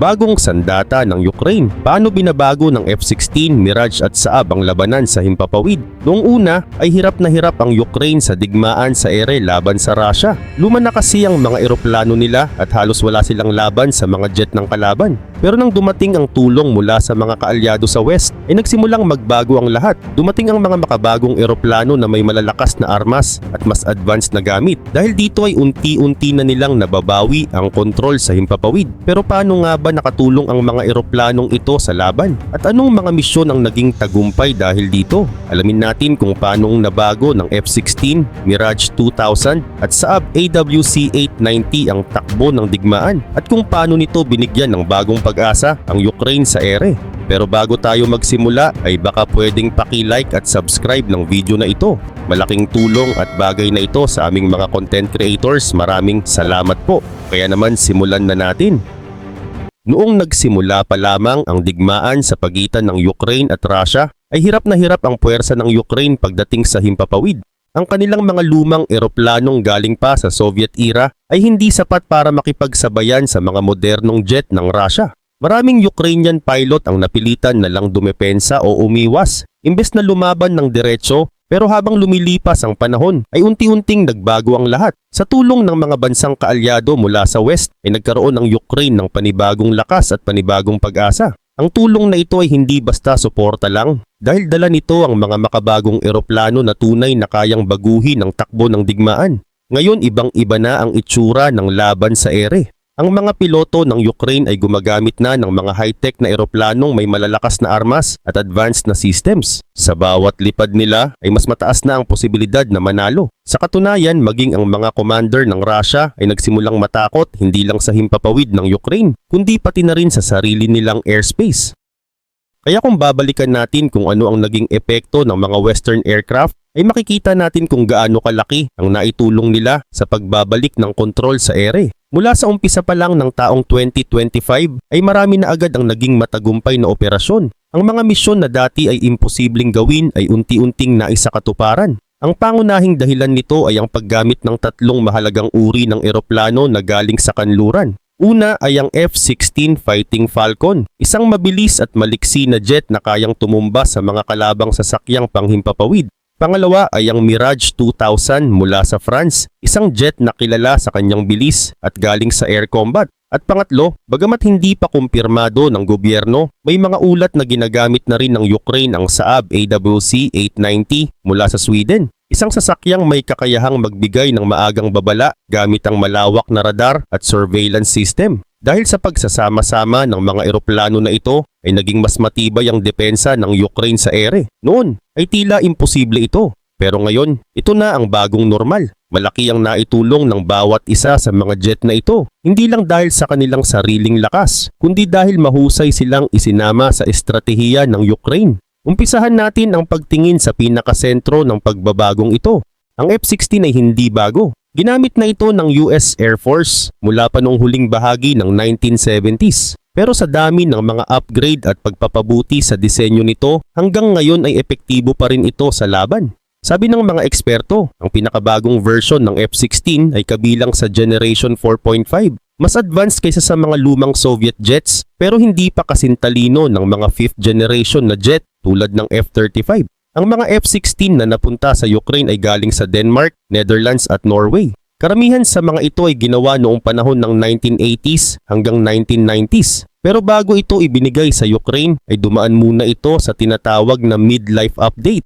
bagong sandata ng Ukraine. Paano binabago ng F-16, Mirage at Saab ang labanan sa Himpapawid? Noong una ay hirap na hirap ang Ukraine sa digmaan sa ere laban sa Russia. Luma na kasi ang mga eroplano nila at halos wala silang laban sa mga jet ng kalaban. Pero nang dumating ang tulong mula sa mga kaalyado sa West, ay nagsimulang magbago ang lahat. Dumating ang mga makabagong eroplano na may malalakas na armas at mas advanced na gamit. Dahil dito ay unti-unti na nilang nababawi ang kontrol sa himpapawid. Pero paano nga ba nakatulong ang mga eroplanong ito sa laban? At anong mga misyon ang naging tagumpay dahil dito? Alamin natin kung paanong nabago ng F-16, Mirage 2000 at Saab AWC-890 ang takbo ng digmaan at kung paano nito binigyan ng bagong pag-asa ang Ukraine sa ere. Pero bago tayo magsimula ay baka pwedeng paki-like at subscribe ng video na ito. Malaking tulong at bagay na ito sa aming mga content creators. Maraming salamat po. Kaya naman simulan na natin. Noong nagsimula pa lamang ang digmaan sa pagitan ng Ukraine at Russia, ay hirap na hirap ang puwersa ng Ukraine pagdating sa himpapawid. Ang kanilang mga lumang eroplanong galing pa sa Soviet era ay hindi sapat para makipagsabayan sa mga modernong jet ng Russia. Maraming Ukrainian pilot ang napilitan na lang dumepensa o umiwas imbes na lumaban ng diretso pero habang lumilipas ang panahon ay unti-unting nagbago ang lahat. Sa tulong ng mga bansang kaalyado mula sa West ay nagkaroon ng Ukraine ng panibagong lakas at panibagong pag-asa. Ang tulong na ito ay hindi basta suporta lang dahil dala nito ang mga makabagong eroplano na tunay na kayang baguhin ang takbo ng digmaan. Ngayon ibang-iba na ang itsura ng laban sa ere. Ang mga piloto ng Ukraine ay gumagamit na ng mga high-tech na eroplanong may malalakas na armas at advanced na systems. Sa bawat lipad nila ay mas mataas na ang posibilidad na manalo. Sa katunayan, maging ang mga commander ng Russia ay nagsimulang matakot hindi lang sa himpapawid ng Ukraine, kundi pati na rin sa sarili nilang airspace. Kaya kung babalikan natin kung ano ang naging epekto ng mga western aircraft, ay makikita natin kung gaano kalaki ang naitulong nila sa pagbabalik ng kontrol sa ere. Mula sa umpisa pa lang ng taong 2025 ay marami na agad ang naging matagumpay na operasyon. Ang mga misyon na dati ay imposibleng gawin ay unti-unting naisakatuparan. Ang pangunahing dahilan nito ay ang paggamit ng tatlong mahalagang uri ng eroplano na galing sa kanluran. Una ay ang F-16 Fighting Falcon, isang mabilis at maliksi na jet na kayang tumumba sa mga kalabang sasakyang panghimpapawid. Pangalawa ay ang Mirage 2000 mula sa France, isang jet na kilala sa kanyang bilis at galing sa air combat. At pangatlo, bagamat hindi pa kumpirmado ng gobyerno, may mga ulat na ginagamit na rin ng Ukraine ang Saab AWC-890 mula sa Sweden. Isang sasakyang may kakayahang magbigay ng maagang babala gamit ang malawak na radar at surveillance system. Dahil sa pagsasama-sama ng mga eroplano na ito ay naging mas matibay ang depensa ng Ukraine sa ere. Noon ay tila imposible ito. Pero ngayon, ito na ang bagong normal. Malaki ang naitulong ng bawat isa sa mga jet na ito. Hindi lang dahil sa kanilang sariling lakas, kundi dahil mahusay silang isinama sa estratehiya ng Ukraine. Umpisahan natin ang pagtingin sa pinakasentro ng pagbabagong ito. Ang F-16 ay hindi bago. Ginamit na ito ng US Air Force mula pa noong huling bahagi ng 1970s. Pero sa dami ng mga upgrade at pagpapabuti sa disenyo nito, hanggang ngayon ay epektibo pa rin ito sa laban. Sabi ng mga eksperto, ang pinakabagong version ng F-16 ay kabilang sa Generation 4.5. Mas advanced kaysa sa mga lumang Soviet jets pero hindi pa kasintalino ng mga 5th generation na jet tulad ng F-35. Ang mga F-16 na napunta sa Ukraine ay galing sa Denmark, Netherlands at Norway. Karamihan sa mga ito ay ginawa noong panahon ng 1980s hanggang 1990s. Pero bago ito ibinigay sa Ukraine ay dumaan muna ito sa tinatawag na midlife update.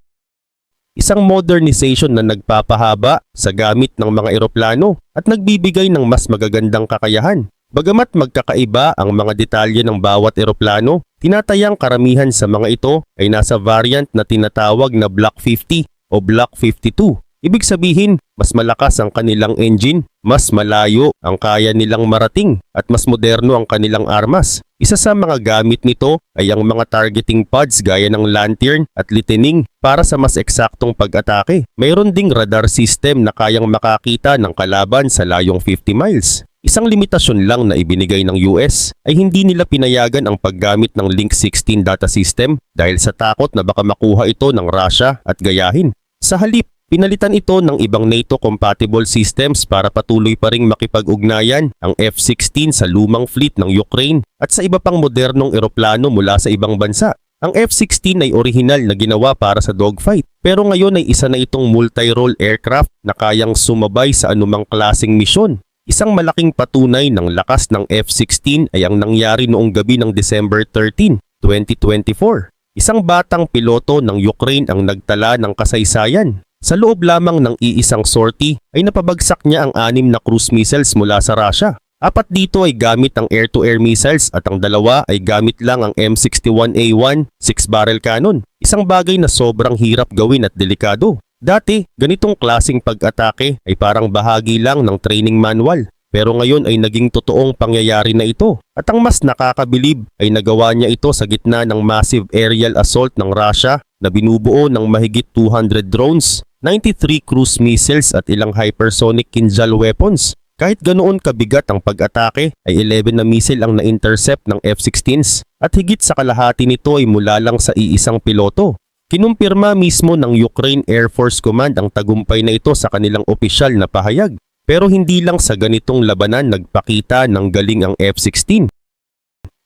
Isang modernization na nagpapahaba sa gamit ng mga eroplano at nagbibigay ng mas magagandang kakayahan. Bagamat magkakaiba ang mga detalye ng bawat eroplano, tinatayang karamihan sa mga ito ay nasa variant na tinatawag na Block 50 o Block 52. Ibig sabihin, mas malakas ang kanilang engine, mas malayo ang kaya nilang marating at mas moderno ang kanilang armas. Isa sa mga gamit nito ay ang mga targeting pods gaya ng lantern at litening para sa mas eksaktong pag-atake. Mayroon ding radar system na kayang makakita ng kalaban sa layong 50 miles. Isang limitasyon lang na ibinigay ng US ay hindi nila pinayagan ang paggamit ng Link 16 data system dahil sa takot na baka makuha ito ng Russia at gayahin. Sa halip, Pinalitan ito ng ibang NATO-compatible systems para patuloy pa ring makipag-ugnayan ang F-16 sa lumang fleet ng Ukraine at sa iba pang modernong eroplano mula sa ibang bansa. Ang F-16 ay orihinal na ginawa para sa dogfight pero ngayon ay isa na itong multi-role aircraft na kayang sumabay sa anumang klasing misyon. Isang malaking patunay ng lakas ng F-16 ay ang nangyari noong gabi ng December 13, 2024. Isang batang piloto ng Ukraine ang nagtala ng kasaysayan. Sa loob lamang ng iisang sortie ay napabagsak niya ang anim na cruise missiles mula sa Russia. Apat dito ay gamit ang air-to-air missiles at ang dalawa ay gamit lang ang M61A1 6-barrel cannon. Isang bagay na sobrang hirap gawin at delikado. Dati, ganitong klasing pag-atake ay parang bahagi lang ng training manual. Pero ngayon ay naging totoong pangyayari na ito. At ang mas nakakabilib ay nagawa niya ito sa gitna ng massive aerial assault ng Russia na binubuo ng mahigit 200 drones, 93 cruise missiles at ilang hypersonic Kinjal weapons. Kahit ganoon kabigat ang pag-atake ay 11 na missile ang na-intercept ng F-16s at higit sa kalahati nito ay mula lang sa iisang piloto. Kinumpirma mismo ng Ukraine Air Force Command ang tagumpay na ito sa kanilang opisyal na pahayag. Pero hindi lang sa ganitong labanan nagpakita ng galing ang F-16.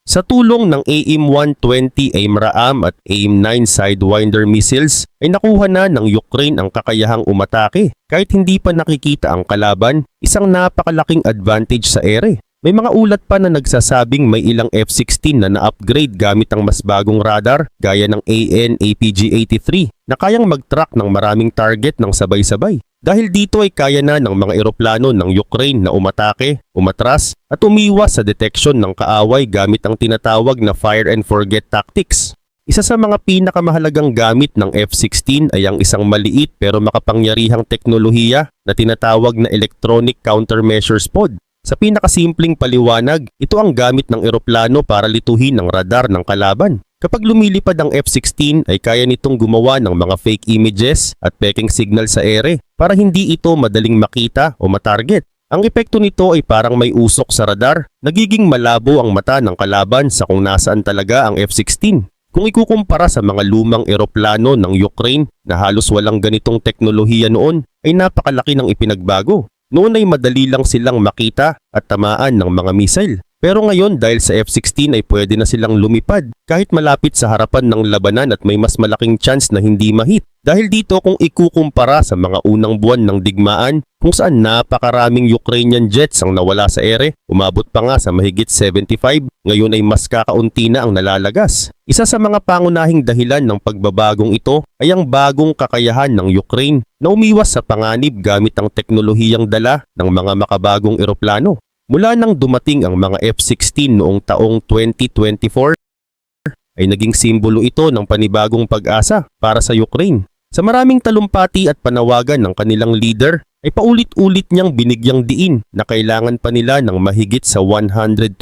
Sa tulong ng AIM-120 AIM-RAM at AIM-9 Sidewinder missiles ay nakuha na ng Ukraine ang kakayahang umatake. Kahit hindi pa nakikita ang kalaban, isang napakalaking advantage sa ere. May mga ulat pa na nagsasabing may ilang F-16 na na-upgrade gamit ang mas bagong radar gaya ng AN-APG-83 na kayang mag-track ng maraming target ng sabay-sabay. Dahil dito ay kaya na ng mga eroplano ng Ukraine na umatake, umatras at umiwas sa detection ng kaaway gamit ang tinatawag na fire and forget tactics. Isa sa mga pinakamahalagang gamit ng F-16 ay ang isang maliit pero makapangyarihang teknolohiya na tinatawag na Electronic Countermeasures Pod. Sa pinakasimpleng paliwanag, ito ang gamit ng eroplano para lituhin ang radar ng kalaban. Kapag lumilipad ang F-16 ay kaya nitong gumawa ng mga fake images at peking signal sa ere para hindi ito madaling makita o matarget. Ang epekto nito ay parang may usok sa radar, nagiging malabo ang mata ng kalaban sa kung nasaan talaga ang F-16. Kung ikukumpara sa mga lumang eroplano ng Ukraine na halos walang ganitong teknolohiya noon, ay napakalaki ng ipinagbago. Noon ay madali lang silang makita at tamaan ng mga missile. Pero ngayon dahil sa F-16 ay pwede na silang lumipad kahit malapit sa harapan ng labanan at may mas malaking chance na hindi mahit. Dahil dito kung ikukumpara sa mga unang buwan ng digmaan kung saan napakaraming Ukrainian jets ang nawala sa ere, umabot pa nga sa mahigit 75, ngayon ay mas kakaunti na ang nalalagas. Isa sa mga pangunahing dahilan ng pagbabagong ito ay ang bagong kakayahan ng Ukraine na umiwas sa panganib gamit ang teknolohiyang dala ng mga makabagong eroplano. Mula nang dumating ang mga F-16 noong taong 2024, ay naging simbolo ito ng panibagong pag-asa para sa Ukraine. Sa maraming talumpati at panawagan ng kanilang leader, ay paulit-ulit niyang binigyang diin na kailangan pa nila ng mahigit sa 120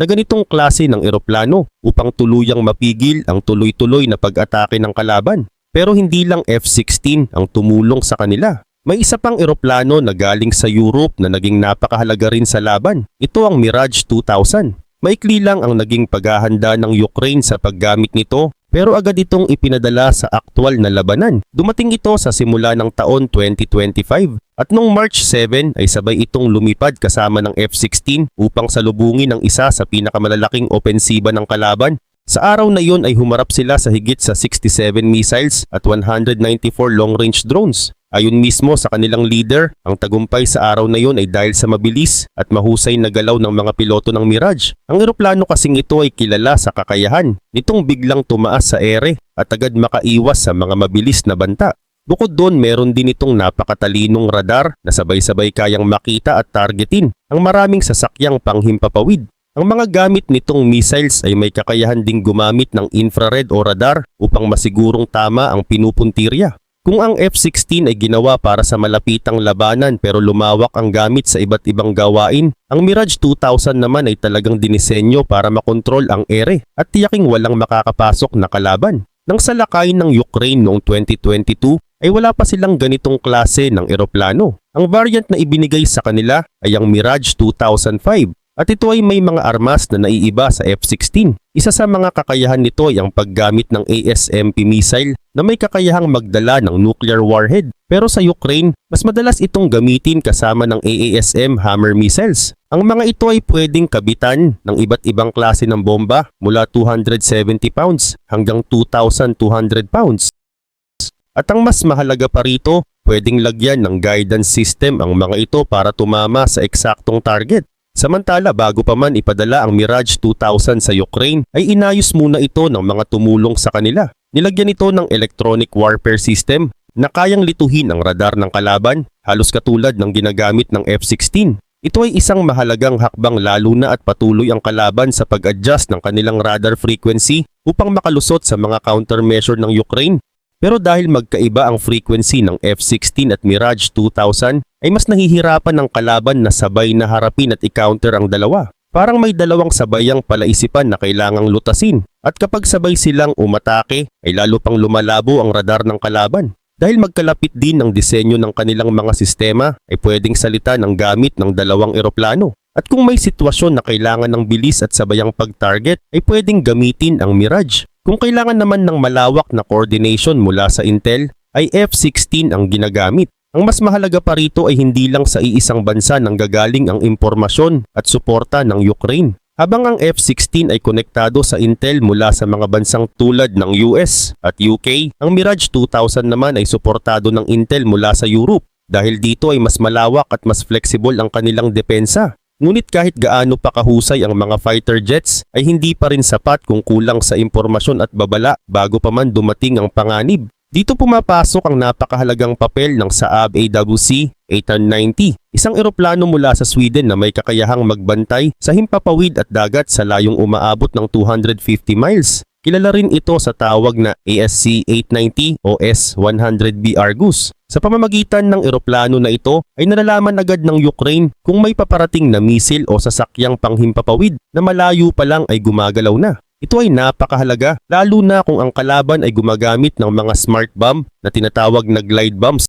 na ganitong klase ng eroplano upang tuluyang mapigil ang tuloy-tuloy na pag-atake ng kalaban. Pero hindi lang F-16 ang tumulong sa kanila. May isa pang eroplano na galing sa Europe na naging napakahalaga rin sa laban. Ito ang Mirage 2000. Maikli lang ang naging paghahanda ng Ukraine sa paggamit nito pero agad itong ipinadala sa aktwal na labanan. Dumating ito sa simula ng taon 2025 at noong March 7 ay sabay itong lumipad kasama ng F-16 upang salubungin ang isa sa pinakamalalaking opensiba ng kalaban sa araw na iyon ay humarap sila sa higit sa 67 missiles at 194 long-range drones. Ayon mismo sa kanilang leader, ang tagumpay sa araw na iyon ay dahil sa mabilis at mahusay na galaw ng mga piloto ng Mirage. Ang eroplano kasing ito ay kilala sa kakayahan nitong biglang tumaas sa ere at agad makaiwas sa mga mabilis na banta. Bukod doon, meron din itong napakatalinong radar na sabay-sabay kayang makita at targetin ang maraming sasakyang panghimpapawid. Ang mga gamit nitong missiles ay may kakayahan ding gumamit ng infrared o radar upang masigurong tama ang pinupuntirya. Kung ang F-16 ay ginawa para sa malapitang labanan pero lumawak ang gamit sa iba't ibang gawain, ang Mirage 2000 naman ay talagang dinisenyo para makontrol ang ere at tiyaking walang makakapasok na kalaban. Nang salakay ng Ukraine noong 2022 ay wala pa silang ganitong klase ng eroplano. Ang variant na ibinigay sa kanila ay ang Mirage 2005 at ito ay may mga armas na naiiba sa F-16. Isa sa mga kakayahan nito ay ang paggamit ng ASMP missile na may kakayahang magdala ng nuclear warhead. Pero sa Ukraine, mas madalas itong gamitin kasama ng AASM Hammer missiles. Ang mga ito ay pwedeng kabitan ng iba't ibang klase ng bomba mula 270 pounds hanggang 2,200 pounds. At ang mas mahalaga pa rito, pwedeng lagyan ng guidance system ang mga ito para tumama sa eksaktong target. Samantala bago pa man ipadala ang Mirage 2000 sa Ukraine ay inayos muna ito ng mga tumulong sa kanila. Nilagyan ito ng electronic warfare system na kayang lituhin ang radar ng kalaban halos katulad ng ginagamit ng F-16. Ito ay isang mahalagang hakbang lalo na at patuloy ang kalaban sa pag-adjust ng kanilang radar frequency upang makalusot sa mga countermeasure ng Ukraine. Pero dahil magkaiba ang frequency ng F-16 at Mirage 2000 ay mas nahihirapan ng kalaban na sabay na harapin at i-counter ang dalawa. Parang may dalawang sabayang palaisipan na kailangang lutasin at kapag sabay silang umatake ay lalo pang lumalabo ang radar ng kalaban. Dahil magkalapit din ang disenyo ng kanilang mga sistema ay pwedeng salita ng gamit ng dalawang eroplano. At kung may sitwasyon na kailangan ng bilis at sabayang pag-target ay pwedeng gamitin ang Mirage. Kung kailangan naman ng malawak na coordination mula sa Intel ay F-16 ang ginagamit. Ang mas mahalaga pa rito ay hindi lang sa iisang bansa nang gagaling ang impormasyon at suporta ng Ukraine. Habang ang F-16 ay konektado sa Intel mula sa mga bansang tulad ng US at UK, ang Mirage 2000 naman ay suportado ng Intel mula sa Europe. Dahil dito ay mas malawak at mas flexible ang kanilang depensa. Ngunit kahit gaano pa kahusay ang mga fighter jets ay hindi pa rin sapat kung kulang sa impormasyon at babala bago pa man dumating ang panganib. Dito pumapasok ang napakahalagang papel ng Saab AWC 890, isang eroplano mula sa Sweden na may kakayahang magbantay sa himpapawid at dagat sa layong umaabot ng 250 miles. Kilala rin ito sa tawag na ASC-890 o S-100B Argus. Sa pamamagitan ng eroplano na ito ay nalalaman agad ng Ukraine kung may paparating na misil o sasakyang panghimpapawid na malayo pa lang ay gumagalaw na. Ito ay napakahalaga lalo na kung ang kalaban ay gumagamit ng mga smart bomb na tinatawag na glide bombs.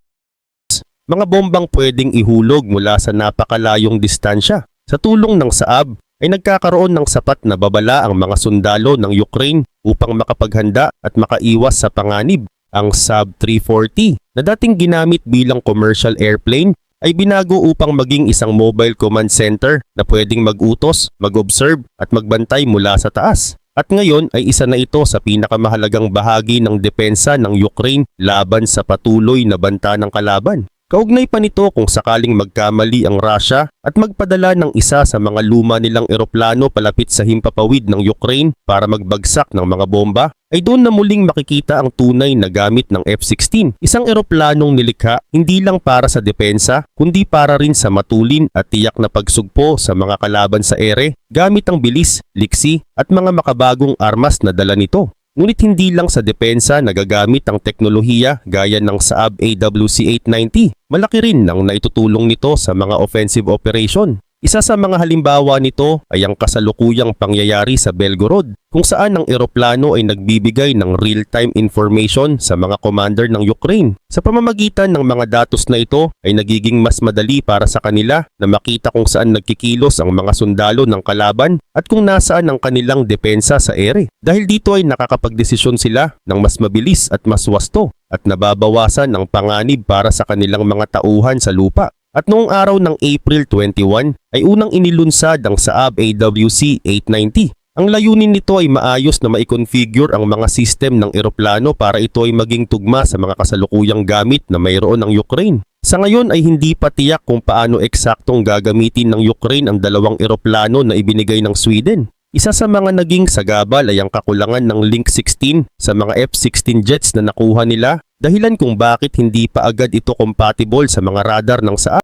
Mga bombang pwedeng ihulog mula sa napakalayong distansya. Sa tulong ng Saab ay nagkakaroon ng sapat na babala ang mga sundalo ng Ukraine upang makapaghanda at makaiwas sa panganib. Ang Saab 340 na dating ginamit bilang commercial airplane ay binago upang maging isang mobile command center na pwedeng mag-utos, mag-observe at magbantay mula sa taas. At ngayon ay isa na ito sa pinakamahalagang bahagi ng depensa ng Ukraine laban sa patuloy na banta ng kalaban. Kaugnay pa nito kung sakaling magkamali ang Russia at magpadala ng isa sa mga luma nilang eroplano palapit sa himpapawid ng Ukraine para magbagsak ng mga bomba, ay doon na muling makikita ang tunay na gamit ng F-16. Isang eroplanong nilikha hindi lang para sa depensa, kundi para rin sa matulin at tiyak na pagsugpo sa mga kalaban sa ere gamit ang bilis, liksi at mga makabagong armas na dala nito. Ngunit hindi lang sa depensa nagagamit ang teknolohiya gaya ng Saab AWC-890. Malaki rin ang naitutulong nito sa mga offensive operation. Isa sa mga halimbawa nito ay ang kasalukuyang pangyayari sa Belgorod kung saan ang eroplano ay nagbibigay ng real-time information sa mga commander ng Ukraine. Sa pamamagitan ng mga datos na ito ay nagiging mas madali para sa kanila na makita kung saan nagkikilos ang mga sundalo ng kalaban at kung nasaan ang kanilang depensa sa ere. Dahil dito ay nakakapagdesisyon sila ng mas mabilis at mas wasto at nababawasan ang panganib para sa kanilang mga tauhan sa lupa. At noong araw ng April 21 ay unang inilunsad ang Saab AWC 890. Ang layunin nito ay maayos na maikonfigure ang mga system ng eroplano para ito ay maging tugma sa mga kasalukuyang gamit na mayroon ng Ukraine. Sa ngayon ay hindi pa tiyak kung paano eksaktong gagamitin ng Ukraine ang dalawang eroplano na ibinigay ng Sweden. Isa sa mga naging sagabal ay ang kakulangan ng Link 16 sa mga F-16 jets na nakuha nila dahilan kung bakit hindi pa agad ito compatible sa mga radar ng Saab.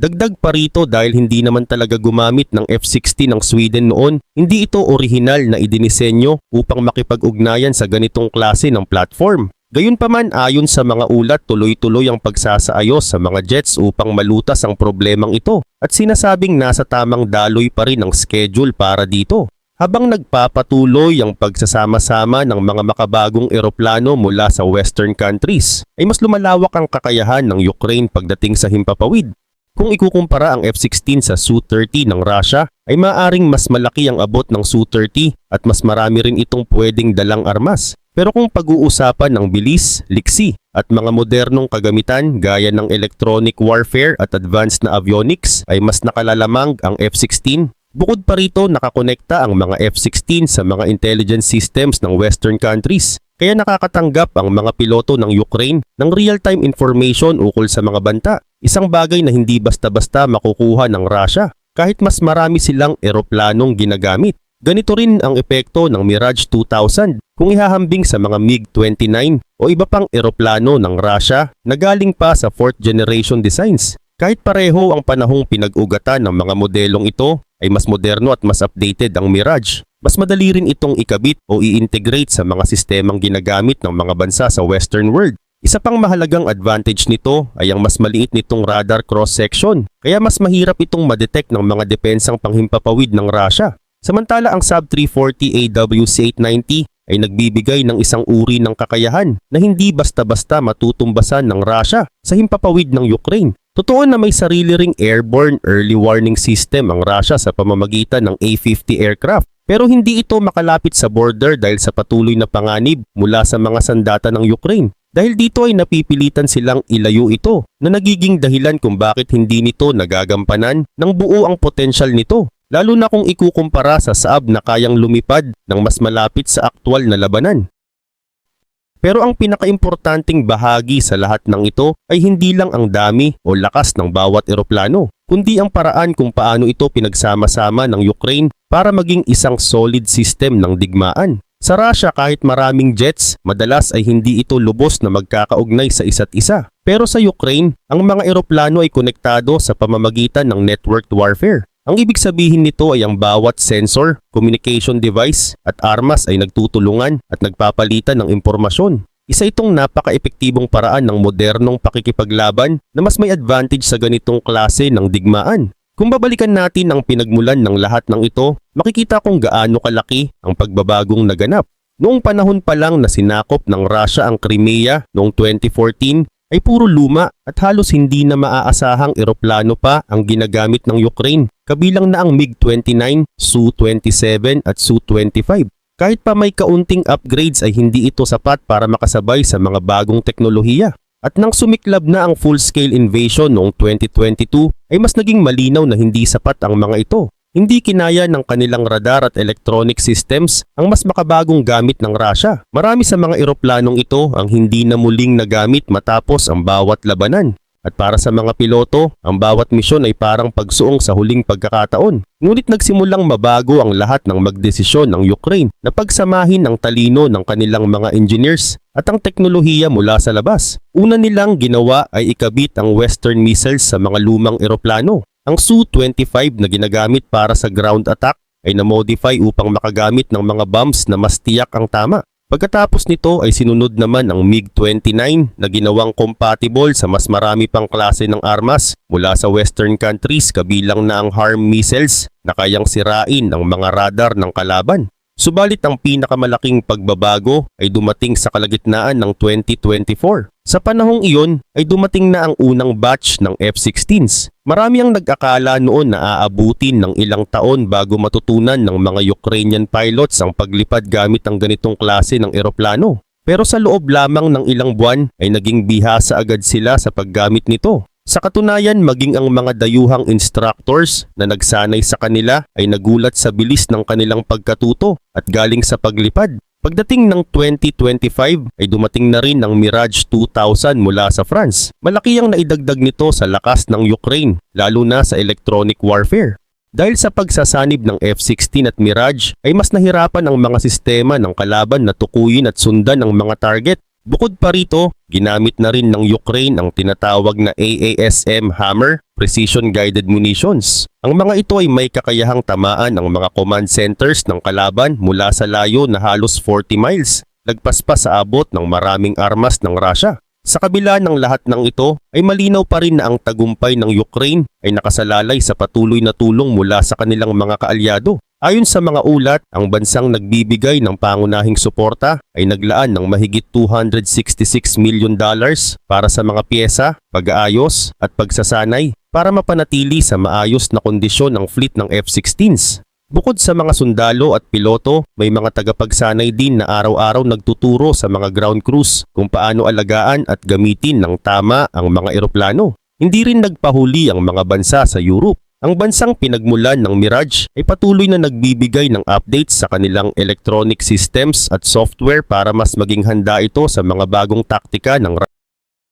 Dagdag pa rito dahil hindi naman talaga gumamit ng F-16 ng Sweden noon, hindi ito orihinal na idinisenyo upang makipag-ugnayan sa ganitong klase ng platform. Gayunpaman ayon sa mga ulat tuloy-tuloy ang pagsasaayos sa mga jets upang malutas ang problemang ito at sinasabing nasa tamang daloy pa rin ang schedule para dito. Habang nagpapatuloy ang pagsasama-sama ng mga makabagong eroplano mula sa western countries, ay mas lumalawak ang kakayahan ng Ukraine pagdating sa himpapawid. Kung ikukumpara ang F-16 sa Su-30 ng Russia, ay maaring mas malaki ang abot ng Su-30 at mas marami rin itong pwedeng dalang armas. Pero kung pag-uusapan ng bilis, liksi at mga modernong kagamitan gaya ng electronic warfare at advanced na avionics ay mas nakalalamang ang F-16. Bukod pa rito nakakonekta ang mga F-16 sa mga intelligence systems ng western countries kaya nakakatanggap ang mga piloto ng Ukraine ng real-time information ukol sa mga banta. Isang bagay na hindi basta-basta makukuha ng Russia kahit mas marami silang eroplanong ginagamit. Ganito rin ang epekto ng Mirage 2000 kung ihahambing sa mga MiG-29 o iba pang eroplano ng Russia na galing pa sa 4th generation designs. Kahit pareho ang panahong pinag-ugatan ng mga modelong ito ay mas moderno at mas updated ang Mirage. Mas madali rin itong ikabit o i-integrate sa mga sistemang ginagamit ng mga bansa sa western world. Isa pang mahalagang advantage nito ay ang mas maliit nitong radar cross-section, kaya mas mahirap itong madetect ng mga depensang panghimpapawid ng Russia. Samantala ang Sub 340 AWC-890 ay nagbibigay ng isang uri ng kakayahan na hindi basta-basta matutumbasan ng Russia sa himpapawid ng Ukraine. Totoo na may sarili ring airborne early warning system ang Russia sa pamamagitan ng A-50 aircraft pero hindi ito makalapit sa border dahil sa patuloy na panganib mula sa mga sandata ng Ukraine. Dahil dito ay napipilitan silang ilayo ito na nagiging dahilan kung bakit hindi nito nagagampanan ng buo ang potensyal nito lalo na kung ikukumpara sa Saab na kayang lumipad ng mas malapit sa aktwal na labanan. Pero ang pinakaimportanting bahagi sa lahat ng ito ay hindi lang ang dami o lakas ng bawat eroplano, kundi ang paraan kung paano ito pinagsama-sama ng Ukraine para maging isang solid system ng digmaan. Sa Russia kahit maraming jets, madalas ay hindi ito lubos na magkakaugnay sa isa't isa. Pero sa Ukraine, ang mga eroplano ay konektado sa pamamagitan ng networked warfare. Ang ibig sabihin nito ay ang bawat sensor, communication device at armas ay nagtutulungan at nagpapalitan ng impormasyon. Isa itong napaka-epektibong paraan ng modernong pakikipaglaban na mas may advantage sa ganitong klase ng digmaan. Kung babalikan natin ang pinagmulan ng lahat ng ito, makikita kung gaano kalaki ang pagbabagong naganap. Noong panahon pa lang na sinakop ng Russia ang Crimea noong 2014 ay puro luma at halos hindi na maaasahang eroplano pa ang ginagamit ng Ukraine, kabilang na ang MiG-29, Su-27 at Su-25. Kahit pa may kaunting upgrades ay hindi ito sapat para makasabay sa mga bagong teknolohiya. At nang sumiklab na ang full-scale invasion noong 2022 ay mas naging malinaw na hindi sapat ang mga ito. Hindi kinaya ng kanilang radar at electronic systems ang mas makabagong gamit ng Russia. Marami sa mga eroplanong ito ang hindi na muling nagamit matapos ang bawat labanan. At para sa mga piloto, ang bawat misyon ay parang pagsuong sa huling pagkakataon. Ngunit nagsimulang mabago ang lahat ng magdesisyon ng Ukraine na pagsamahin ang talino ng kanilang mga engineers at ang teknolohiya mula sa labas. Una nilang ginawa ay ikabit ang Western missiles sa mga lumang eroplano. Ang Su-25 na ginagamit para sa ground attack ay na-modify upang makagamit ng mga bombs na mas tiyak ang tama. Pagkatapos nito ay sinunod naman ang MiG-29 na ginawang compatible sa mas marami pang klase ng armas mula sa western countries kabilang na ang HARM missiles na kayang sirain ang mga radar ng kalaban. Subalit ang pinakamalaking pagbabago ay dumating sa kalagitnaan ng 2024. Sa panahong iyon ay dumating na ang unang batch ng F-16s. Marami ang nag-akala noon na aabutin ng ilang taon bago matutunan ng mga Ukrainian pilots ang paglipad gamit ang ganitong klase ng eroplano. Pero sa loob lamang ng ilang buwan ay naging bihasa agad sila sa paggamit nito. Sa katunayan, maging ang mga dayuhang instructors na nagsanay sa kanila ay nagulat sa bilis ng kanilang pagkatuto at galing sa paglipad. Pagdating ng 2025 ay dumating na rin ang Mirage 2000 mula sa France. Malaki ang naidagdag nito sa lakas ng Ukraine, lalo na sa electronic warfare. Dahil sa pagsasanib ng F-16 at Mirage ay mas nahirapan ang mga sistema ng kalaban na tukuyin at sundan ang mga target Bukod pa rito, ginamit na rin ng Ukraine ang tinatawag na AASM Hammer Precision Guided Munitions. Ang mga ito ay may kakayahang tamaan ang mga command centers ng kalaban mula sa layo na halos 40 miles, lagpas pa sa abot ng maraming armas ng Russia. Sa kabila ng lahat ng ito ay malinaw pa rin na ang tagumpay ng Ukraine ay nakasalalay sa patuloy na tulong mula sa kanilang mga kaalyado. Ayon sa mga ulat, ang bansang nagbibigay ng pangunahing suporta ay naglaan ng mahigit 266 million dollars para sa mga piyesa, pag-aayos at pagsasanay. para mapanatili sa maayos na kondisyon ang fleet ng F-16s. Bukod sa mga sundalo at piloto, may mga tagapagsanay din na araw-araw nagtuturo sa mga ground crews kung paano alagaan at gamitin ng tama ang mga eroplano. Hindi rin nagpahuli ang mga bansa sa Europe. Ang bansang pinagmulan ng Mirage ay patuloy na nagbibigay ng updates sa kanilang electronic systems at software para mas maging handa ito sa mga bagong taktika ng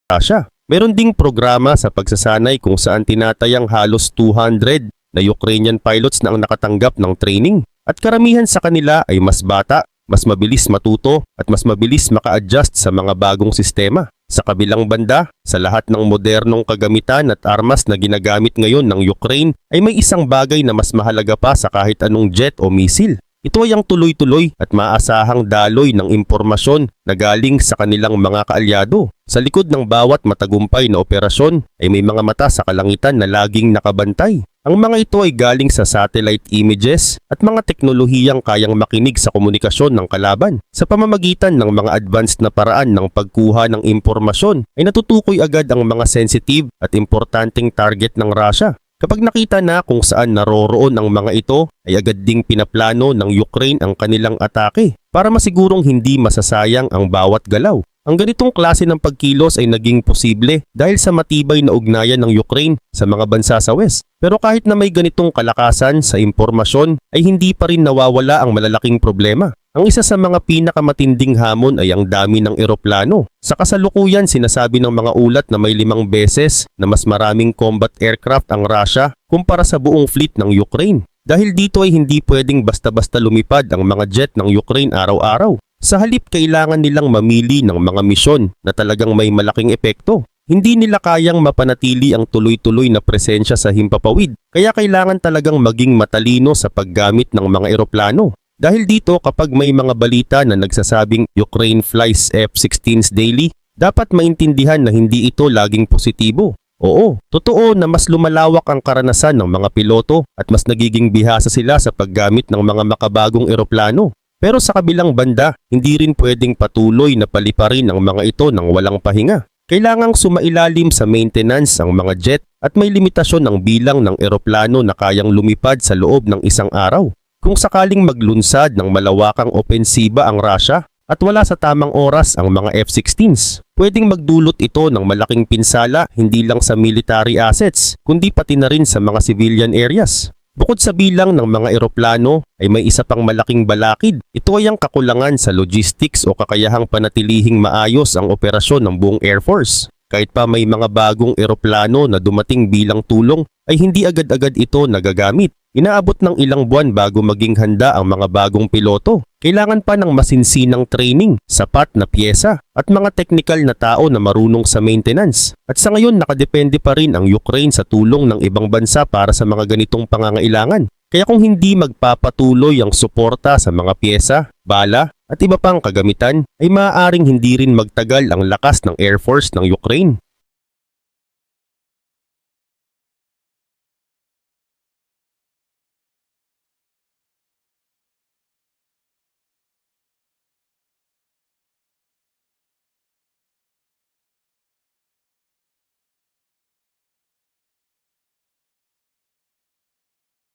Russia. Meron ding programa sa pagsasanay kung saan tinatayang halos 200 na Ukrainian pilots na ang nakatanggap ng training at karamihan sa kanila ay mas bata, mas mabilis matuto at mas mabilis maka-adjust sa mga bagong sistema. Sa kabilang banda, sa lahat ng modernong kagamitan at armas na ginagamit ngayon ng Ukraine ay may isang bagay na mas mahalaga pa sa kahit anong jet o misil. Ito ay ang tuloy-tuloy at maasahang daloy ng impormasyon na galing sa kanilang mga kaalyado. Sa likod ng bawat matagumpay na operasyon ay may mga mata sa kalangitan na laging nakabantay. Ang mga ito ay galing sa satellite images at mga teknolohiyang kayang makinig sa komunikasyon ng kalaban. Sa pamamagitan ng mga advanced na paraan ng pagkuha ng impormasyon ay natutukoy agad ang mga sensitive at importanteng target ng Russia. Kapag nakita na kung saan naroroon ang mga ito, ay agad ding pinaplano ng Ukraine ang kanilang atake para masigurong hindi masasayang ang bawat galaw. Ang ganitong klase ng pagkilos ay naging posible dahil sa matibay na ugnayan ng Ukraine sa mga bansa sa West. Pero kahit na may ganitong kalakasan sa impormasyon ay hindi pa rin nawawala ang malalaking problema. Ang isa sa mga pinakamatinding hamon ay ang dami ng eroplano. Sa kasalukuyan sinasabi ng mga ulat na may limang beses na mas maraming combat aircraft ang Russia kumpara sa buong fleet ng Ukraine. Dahil dito ay hindi pwedeng basta-basta lumipad ang mga jet ng Ukraine araw-araw. Sa halip kailangan nilang mamili ng mga misyon na talagang may malaking epekto. Hindi nila kayang mapanatili ang tuloy-tuloy na presensya sa himpapawid, kaya kailangan talagang maging matalino sa paggamit ng mga eroplano. Dahil dito kapag may mga balita na nagsasabing Ukraine flies F-16s daily, dapat maintindihan na hindi ito laging positibo. Oo, totoo na mas lumalawak ang karanasan ng mga piloto at mas nagiging bihasa sila sa paggamit ng mga makabagong eroplano. Pero sa kabilang banda, hindi rin pwedeng patuloy na paliparin ang mga ito ng walang pahinga. Kailangang sumailalim sa maintenance ang mga jet at may limitasyon ng bilang ng eroplano na kayang lumipad sa loob ng isang araw. Kung sakaling maglunsad ng malawakang opensiba ang Russia at wala sa tamang oras ang mga F-16s, pwedeng magdulot ito ng malaking pinsala hindi lang sa military assets, kundi pati na rin sa mga civilian areas. Bukod sa bilang ng mga eroplano ay may isa pang malaking balakid. Ito ay ang kakulangan sa logistics o kakayahang panatilihing maayos ang operasyon ng buong Air Force. Kahit pa may mga bagong eroplano na dumating bilang tulong ay hindi agad-agad ito nagagamit. Inaabot ng ilang buwan bago maging handa ang mga bagong piloto. Kailangan pa ng masinsinang training, sapat na pyesa, at mga technical na tao na marunong sa maintenance. At sa ngayon nakadepende pa rin ang Ukraine sa tulong ng ibang bansa para sa mga ganitong pangangailangan. Kaya kung hindi magpapatuloy ang suporta sa mga pyesa, bala, at iba pang kagamitan, ay maaaring hindi rin magtagal ang lakas ng Air Force ng Ukraine.